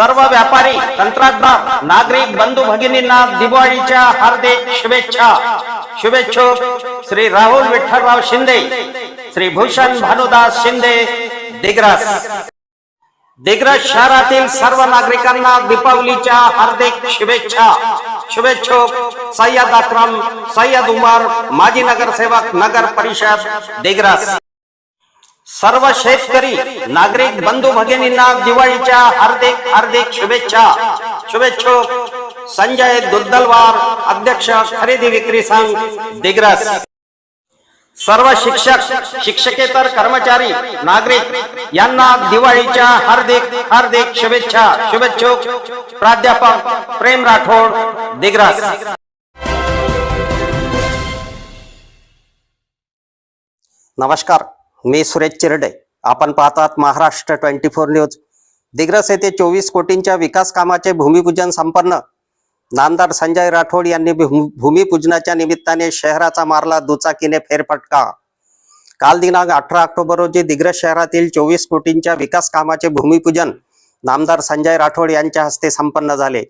सर्व व्यापारी तंत्रज्ञान नागरिक बंधू भगिनींना दिवाळीच्या हार्दिक शुभेच्छा. शुभेच्छुक श्री राहुल विठ्ठलराव शिंदे श्री भूषण भानुदास शिंदे दिग्रस. दिग्रस शहरातील सर्व नागरिकांना दीपावलीच्या हार्दिक शुभेच्छा. शुभेच्छुक सय्यद अक्रम सय्यद उमर माजी नगरसेवक नगर परिषद दिग्रस. सर्व शेतकरी नागरिक बंधू भगिनींना दिवाळीच्या हार्दिक हार्दिक शुभेच्छा. शुभेच्छुक संजय दुद्दलवार अध्यक्ष खरेदी विक्री संघ दिग्रस. सर्व शिक्षक शिक्षकेतर कर्मचारी नागरिक यांना दिवाळीच्या हार्दिक हार्दिक शुभेच्छा. शुभेच्छुक प्राध्यापक प्रेम राठोड दिग्रस. नमस्कार. मी सुरेश चिरडे. आपण पाहतात Maharashtra twenty four news. Digras येथे चोवीस कोटींच्या विकास कामाचे भूमिपूजन संपन्न. नामदार संजय राठोड यांनी भूम- भूमिपूजनाच्या निमित्ताने शहराचा मारला दुचाकीने फेरफटका. काल दिनांक अठरा ऑक्टोबर रोजी दिग्रस शहरातील चोवीस कोटींच्या विकास कामाचे भूमिपूजन नामदार संजय राठोड यांच्या हस्ते संपन्न झाले.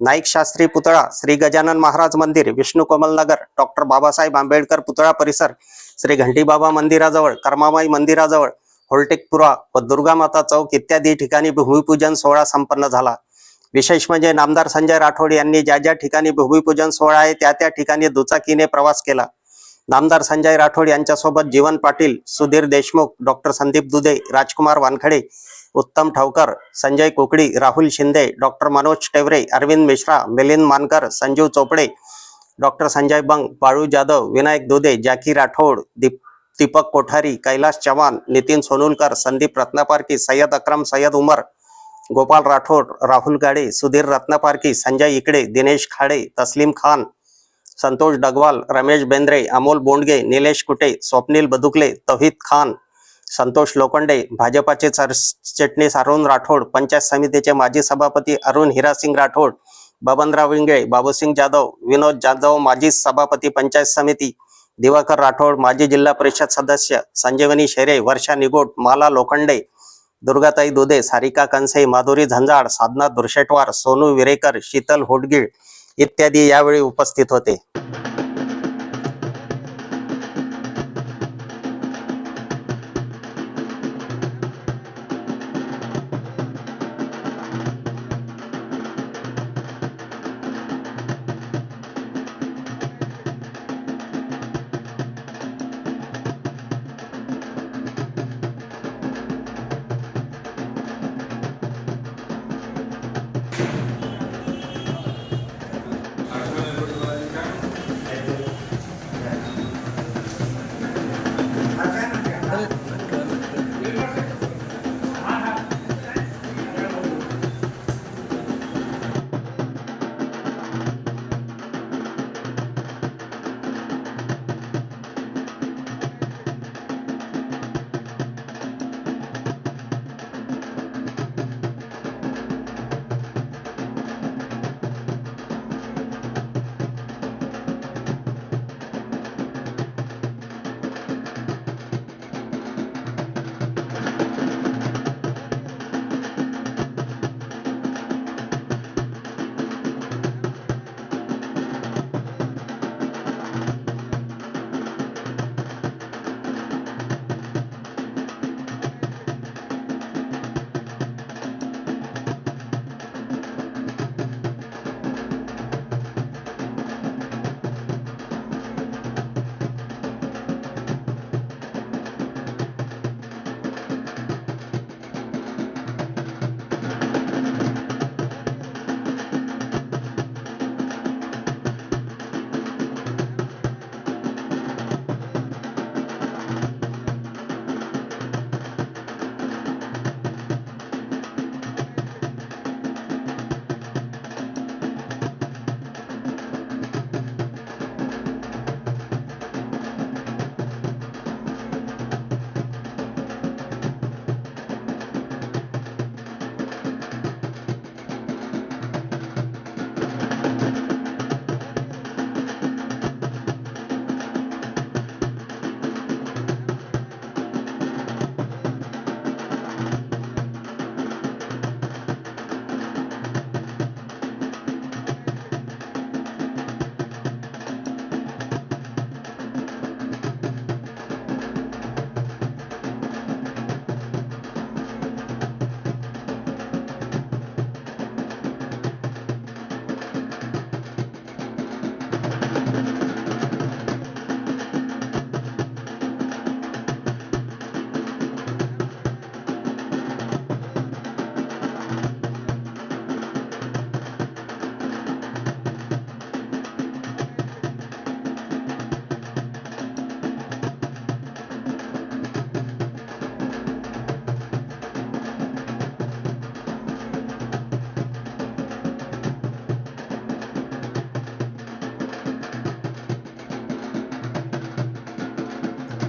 नाईक शास्त्री पुतळा श्री गजानन महाराज मंदिर विष्णू कोमलनगर डॉक्टर बाबासाहेब आंबेडकर पुतळा परिसर श्री घंटीबाबा मंदिराजवळ कर्मामाई मंदिराजवळ होलटेकपुरा व दुर्गा माता चौक इत्यादी ठिकाणी भूमिपूजन सोहळा संपन्न झाला. विशेष म्हणजे नामदार संजय राठोड यांनी ज्या ज्या ठिकाणी भूमिपूजन सोहळा आहे त्या त्या ठिकाणी दुचाकीने प्रवास केला. नामदार संजय राठोड यांच्यासोबत Jeevan Patil Sudhir Deshmukh doctor Sandeep Dudhe Rajkumar Wankhede Uttam Thawkar Sanjay Kokdi Rahul Shinde doctor Manoj Tevre Arvind Mishra Milind Mankar Sanjeev Chopde doctor Sanjay Bang Balu Jadhav Vinayak Dudhe Jackie Rathod Deep Deepak Kothari Kailas Chavan Nitin Sonulkar Sandeep Ratnaparkhi Syed Akram Syed Umar Gopal Rathod Rahul Gade Sudhir Ratnaparkhi Sanjay इकडे दिनेश खाडे तस्लीम खान संतोष डगवाल रमेश बेंद्रे अमोल बोंडगे निलेश कुटे स्वप्नील बदुकले तौहिद खान संतोष लोखंडे भाजपाचे सरचिटणीस अरुण राठोड पंचायत समितीचे माजी सभापती अरुण हिरासिंग राठोड बबनराव विंगळे बाबूसिंग जाधव विनोद जाधव माजी सभापती पंचायत समिती दिवाकर राठोड माजी जिल्हा परिषद सदस्य संजीवनी शेरे वर्षा निगोट माला लोखंडे दुर्गाताई दुधे सारिका कंसे माधुरी झंजाड साधना दुर्शेटवार सोनू विरेकर शीतल होडगीळ इत्यादी यावेळी उपस्थित होते.